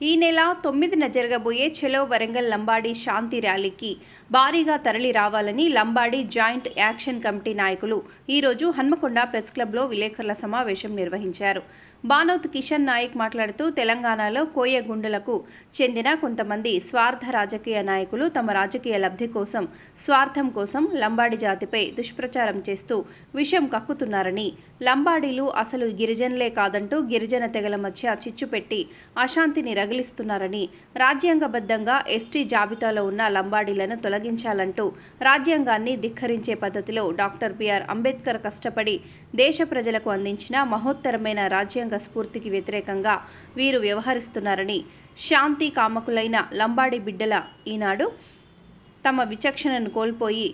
ఈ నెల తొమ్మిదిన జరగబోయే చెలో వరంగల్ లంబాడి శాంతి ర్యాలీకి భారీగా తరలి రావాలని లంబాడి జాయింట్ యాక్షన్ కమిటీ నాయకులు ఈరోజు హన్మకొండ ప్రెస్ క్లబ్లో విలేకరుల సమావేశం నిర్వహించారు. బానోత్ కిషన్ నాయక్ మాట్లాడుతూ తెలంగాణలో కోయగుండులకు చెందిన కొంతమంది స్వార్థ రాజకీయ నాయకులు తమ రాజకీయ లబ్ధి కోసం స్వార్థం కోసం లంబాడి జాతిపై దుష్ప్రచారం చేస్తూ విషం కక్కుతున్నారని లంబాడీలు అసలు గిరిజనులే కాదంటూ గిరిజన తెగల మధ్య చిచ్చు పెట్టి అశాంతిని రగిలిస్తున్నారని రాజ్యాంగబద్ధంగా ఎస్టీ జాబితాలో ఉన్న లంబాడీలను తొలగించాలంటూ రాజ్యాంగాన్ని ధిక్కరించే పద్ధతిలో డాక్టర్ బిఆర్ అంబేద్కర్ కష్టపడి దేశ ప్రజలకు అందించిన మహోత్తరమైన రాజ్యాంగ స్ఫూర్తికి వ్యతిరేకంగా వీరు వ్యవహరిస్తున్నారని శాంతి కామకులైన లంబాడి బిడ్డల ఈనాడు తమ విచక్షణను కోల్పోయి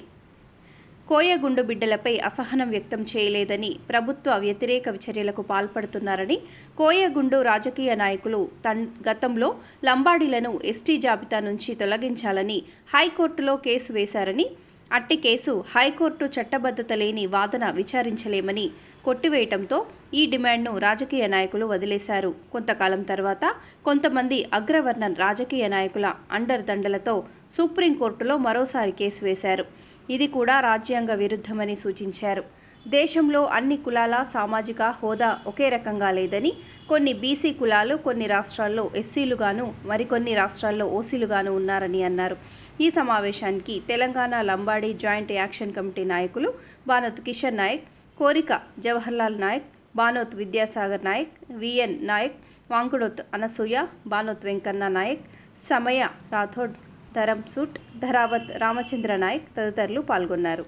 కోయగుండు బిడ్డలపై అసహనం వ్యక్తం చేయలేదని ప్రభుత్వ వ్యతిరేక చర్యలకు పాల్పడుతున్నారని కోయగుండు రాజకీయ నాయకులు తన్ గతంలో లంబాడీలను ఎస్టీ జాబితా నుంచి తొలగించాలని హైకోర్టులో కేసు వేశారని అట్టి కేసు హైకోర్టు చట్టబద్ధత లేని వాదన విచారించలేమని కొట్టివేయటంతో ఈ డిమాండ్ను రాజకీయ నాయకులు వదిలేశారు. కొంతకాలం తర్వాత కొంతమంది అగ్రవర్ణ రాజకీయ నాయకుల అండర్ దండలతో సుప్రీంకోర్టులో మరోసారి కేసు వేశారు. ఇది కూడా రాజ్యాంగ విరుద్ధమని సూచించారు. దేశంలో అన్ని కులాల సామాజిక హోదా ఒకే రకంగా లేదని కొన్ని బీసీ కులాలు కొన్ని రాష్ట్రాల్లో ఎస్సీలుగాను మరికొన్ని రాష్ట్రాల్లో ఓసీలుగాను ఉన్నారని అన్నారు. ఈ సమావేశానికి Telangana Lambadi joint action committee నాయకులు బానోత్ కిషన్ నాయక్ కోరిక జవహర్లాల్ నాయక్ బానోత్ విద్యాసాగర్ నాయక్ విఎన్ నాయక్ వాంకుడోత్ అనసూయ బానోత్ వెంకన్న నాయక్ సమయ రాథోడ్ ధరం సూట్ ధరావత్ రామచంద్ర నాయక్ తదితరులు పాల్గొన్నారు.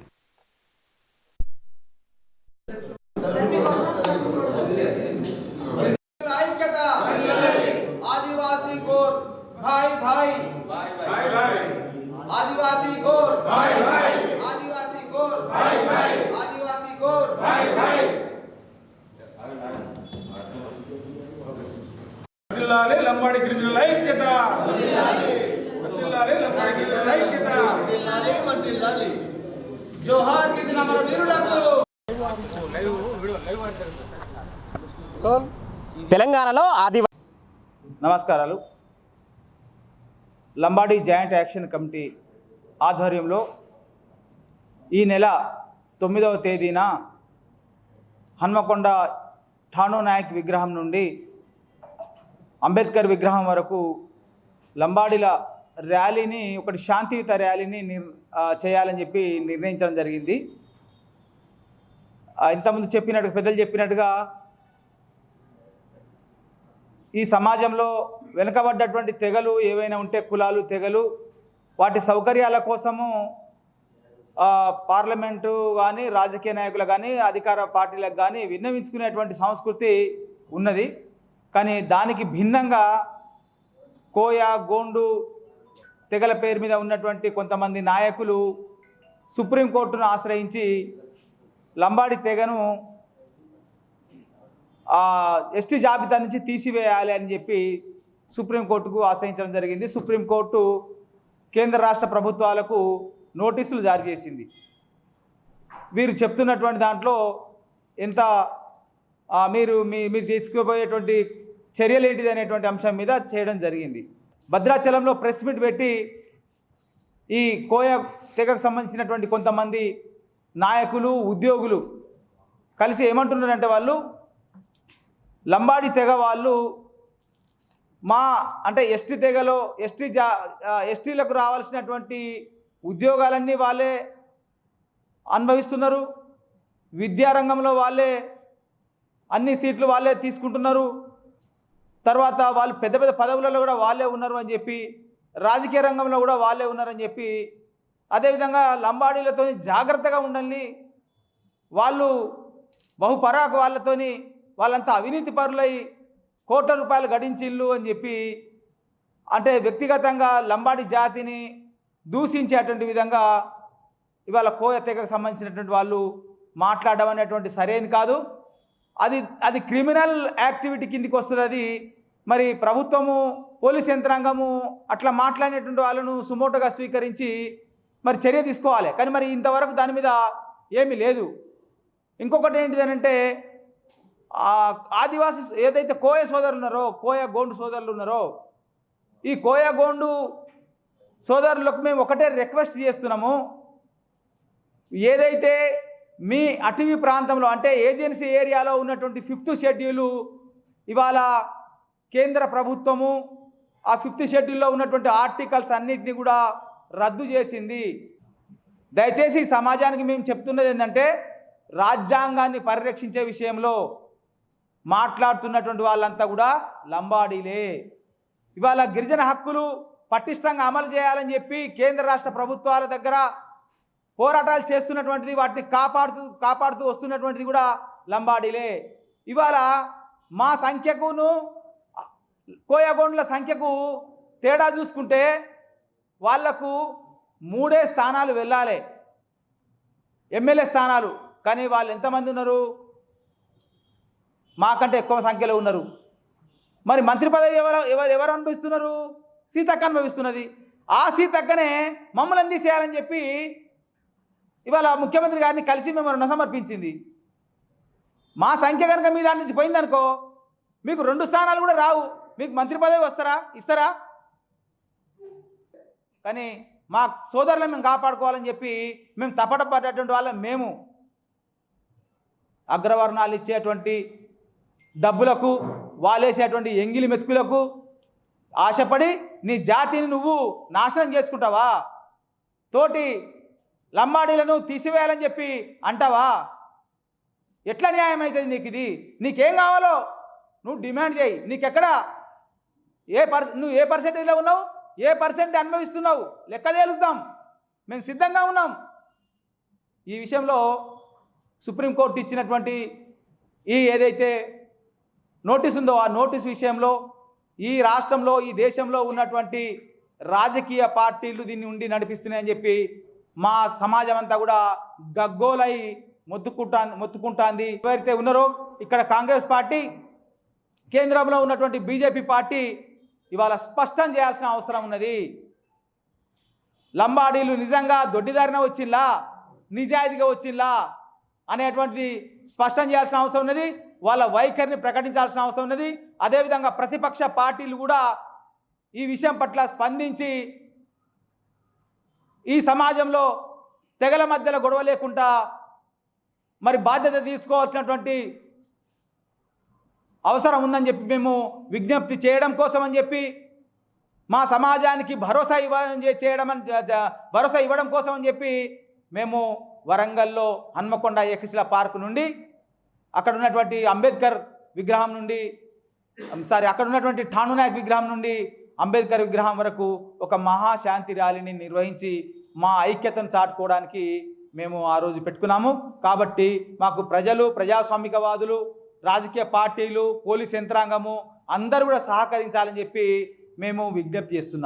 జోహార్ మన వీరులకు. తెలంగాణలో ఆదివాసీ నమస్కారాలు. లంబాడీ జాయింట్ యాక్షన్ కమిటీ ఆధ్వర్యంలో ఈ నెల తొమ్మిదవ తేదీన హన్మకొండ ఠాణో నాయక్ విగ్రహం నుండి అంబేద్కర్ విగ్రహం వరకు లంబాడీల ర్యాలీని ఒకటి శాంతియుత ర్యాలీని నిర్ చేయాలని చెప్పి నిర్ణయించడం జరిగింది. ఇంతకుముందు చెప్పినట్టు పెద్దలు చెప్పినట్టుగా ఈ సమాజంలో వెనుకబడ్డటువంటి తెగలు ఏవైనా ఉంటే కులాలు తెగలు వాటి సౌకర్యాల కోసము పార్లమెంటు కానీ రాజకీయ నాయకులు కానీ అధికార పార్టీలకు కానీ విన్నవించుకునేటువంటి సంస్కృతి ఉన్నది. కానీ దానికి భిన్నంగా కోయ గోండు తెగల పేరు మీద ఉన్నటువంటి కొంతమంది నాయకులు సుప్రీంకోర్టును ఆశ్రయించి లంబాడి తెగను ఎస్టీ జాబితా నుంచి తీసివేయాలి అని చెప్పి సుప్రీంకోర్టుకు ఆశ్రయించడం జరిగింది. సుప్రీంకోర్టు కేంద్ర రాష్ట్ర ప్రభుత్వాలకు నోటీసులు జారీ చేసింది. వీరు చెప్తున్నటువంటి దాంట్లో ఎంత మీరు మీ మీరు తీసుకుపోయేటువంటి చర్యలు ఏంటిది అనేటువంటి అంశం మీద చేయడం జరిగింది. భద్రాచలంలో ప్రెస్ మీట్ పెట్టి ఈ కోయ తెగకు సంబంధించినటువంటి కొంతమంది నాయకులు ఉద్యోగులు కలిసి ఏమంటున్నారంటే వాళ్ళు లంబాడి తెగ వాళ్ళు మా అంటే ఎస్టీ తెగలో ఎస్టీ జా ఎస్టీలకు రావాల్సినటువంటి ఉద్యోగాలన్నీ వాళ్ళే అనుభవిస్తున్నారు. విద్యారంగంలో వాళ్ళే అన్ని సీట్లు వాళ్ళే తీసుకుంటున్నారు. తర్వాత వాళ్ళు పెద్ద పెద్ద పదవులలో కూడా వాళ్ళే ఉన్నారు అని చెప్పి రాజకీయ రంగంలో కూడా వాళ్ళే ఉన్నారని చెప్పి అదేవిధంగా లంబాడీలతో జాగ్రత్తగా ఉండాలి వాళ్ళు బహుపరాకు వాళ్ళతోని వాళ్ళంతా అవినీతి పరులై కోట్ల రూపాయలు గడించిల్లు అని చెప్పి అంటే వ్యక్తిగతంగా లంబాడి జాతిని దూషించేటువంటి విధంగా ఇవాళ కోయ తెగకు సంబంధించినటువంటి వాళ్ళు మాట్లాడడం అనేటువంటి సరైనది కాదు. అది అది క్రిమినల్ యాక్టివిటీ కిందికి వస్తుంది అది. మరి ప్రభుత్వము పోలీస్ యంత్రాంగము అట్లా మాట్లాడినటువంటి వాళ్ళను సుమోటోగా స్వీకరించి మరి చర్య తీసుకోవాలి. కానీ మరి ఇంతవరకు దాని మీద ఏమీ లేదు. ఇంకొకటి ఏంటిది అంటే ఆదివాసి ఏదైతే కోయ సోదరులు ఉన్నారో కోయ గోండు సోదరులు ఉన్నారో ఈ కోయగోండు సోదరులకు మేము ఒకటే రిక్వెస్ట్ చేస్తున్నాము. ఏదైతే మీ అటవీ ప్రాంతంలో అంటే ఏజెన్సీ ఏరియాలో ఉన్నటువంటి ఫిఫ్త్ షెడ్యూలు ఇవాళ కేంద్ర ప్రభుత్వము ఆ ఫిఫ్త్ షెడ్యూల్లో ఉన్నటువంటి ఆర్టికల్స్ అన్నిటినీ కూడా రద్దు చేసింది. దయచేసి సమాజానికి మేము చెప్తున్నది ఏంటంటే రాజ్యాంగాన్ని పరిరక్షించే విషయంలో మాట్లాడుతున్నటువంటి వాళ్ళంతా కూడా లంబాడీలే. ఇవాళ గిరిజన హక్కులు పటిష్టంగా అమలు చేయాలని చెప్పి కేంద్ర రాష్ట్ర ప్రభుత్వాల దగ్గర పోరాటాలు చేస్తున్నటువంటిది వాటిని కాపాడుతూ కాపాడుతూ వస్తున్నటువంటిది కూడా లంబాడీలే. ఇవాళ మా సంఖ్యకును కోయగోండ్ల సంఖ్యకు తేడా చూసుకుంటే వాళ్ళకు మూడే స్థానాలు వెళ్ళాలి. ఎమ్మెల్యే స్థానాలు. కానీ వాళ్ళు ఎంతమంది ఉన్నారు? మాకంటే ఎక్కువ సంఖ్యలో ఉన్నారు. మరి మంత్రి పదవి ఎవరు ఎవరు ఎవరు అనుభవిస్తున్నారు? సీతక్క అనుభవిస్తున్నది. ఆ సీతక్కనే మమ్మల్ని తీసేయాలని చెప్పి ఇవాళ ముఖ్యమంత్రి గారిని కలిసి మేము సమర్పించింది మా సంఖ్య కనుక మీ దాని నుంచి పోయిందనుకో మీకు రెండు స్థానాలు కూడా రావు. మీకు మంత్రి పదవి వస్తారా? ఇస్తారా? కానీ మా సోదరులను మేము కాపాడుకోవాలని చెప్పి మేము తపట పడ్డటువంటి వాళ్ళం మేము. అగ్రవర్ణాలు ఇచ్చేటువంటి డబ్బులకు వాలేసేటువంటి ఎంగిలి మెతుకులకు ఆశపడి నీ జాతిని నువ్వు నాశనం చేసుకుంటావా? తోటి లంబాడీలను తీసివేయాలని చెప్పి అంటావా? ఎట్లా న్యాయం అవుతుంది నీకు ఇది నీకేం కావాలో నువ్వు డిమాండ్ చేయి. నీకెక్కడ ఏ పర్స నువ్వు ఏ పర్సెంటేజ్లో ఉన్నావు? ఏ పర్సెంట్ అనుభవిస్తున్నావు? లెక్క తేలుస్తాం. మేము సిద్ధంగా ఉన్నాం. ఈ విషయంలో సుప్రీంకోర్టు ఇచ్చినటువంటి ఈ ఏదైతే నోటీస్ ఉందో ఆ నోటీస్ విషయంలో ఈ రాష్ట్రంలో ఈ దేశంలో ఉన్నటువంటి రాజకీయ పార్టీలు దీన్ని ఉండి నడిపిస్తున్నాయని చెప్పి మా సమాజం అంతా కూడా గగ్గోలై మొత్తుకుంటా మొత్తుకుంటాంది. ఎవరైతే ఉన్నారో ఇక్కడ కాంగ్రెస్ పార్టీ కేంద్రంలో ఉన్నటువంటి బీజేపీ పార్టీ ఇవాళ స్పష్టం చేయాల్సిన అవసరం ఉన్నది. లంబాడీలు నిజంగా దొడ్డిదారిన వచ్చిందా? నిజాయితీగా వచ్చిందా? అనేటువంటిది స్పష్టం చేయాల్సిన అవసరం ఉన్నది. వాళ్ళ వైఖరిని ప్రకటించాల్సిన అవసరం ఉన్నది. అదేవిధంగా ప్రతిపక్ష పార్టీలు కూడా ఈ విషయం పట్ల స్పందించి ఈ సమాజంలో తెగల మధ్యలో గొడవ లేకుండా మరి బాధ్యత తీసుకోవాల్సినటువంటి అవసరం ఉందని చెప్పి మేము విజ్ఞప్తి చేయడం కోసం అని చెప్పి మా సమాజానికి భరోసా ఇవ్వ చేయడం అని భరోసా ఇవ్వడం కోసం అని చెప్పి మేము వరంగల్లో హన్మకొండ ఏకశిల పార్క్ నుండి అక్కడ ఉన్నటువంటి అంబేద్కర్ విగ్రహం నుండి సారీ అక్కడ ఉన్నటువంటి ఠాణునాయక్ విగ్రహం నుండి అంబేద్కర్ విగ్రహం వరకు ఒక మహాశాంతి ర్యాలీని నిర్వహించి మా ఐక్యతను చాటుకోవడానికి మేము ఆ రోజు పెట్టుకున్నాము. కాబట్టి మాకు ప్రజలు ప్రజాస్వామికవాదులు రాజకీయ పార్టీలు పోలీస్ యంత్రాంగము అందరూ కూడా సహకరించాలని చెప్పి మేము విజ్ఞప్తి చేస్తున్నాం.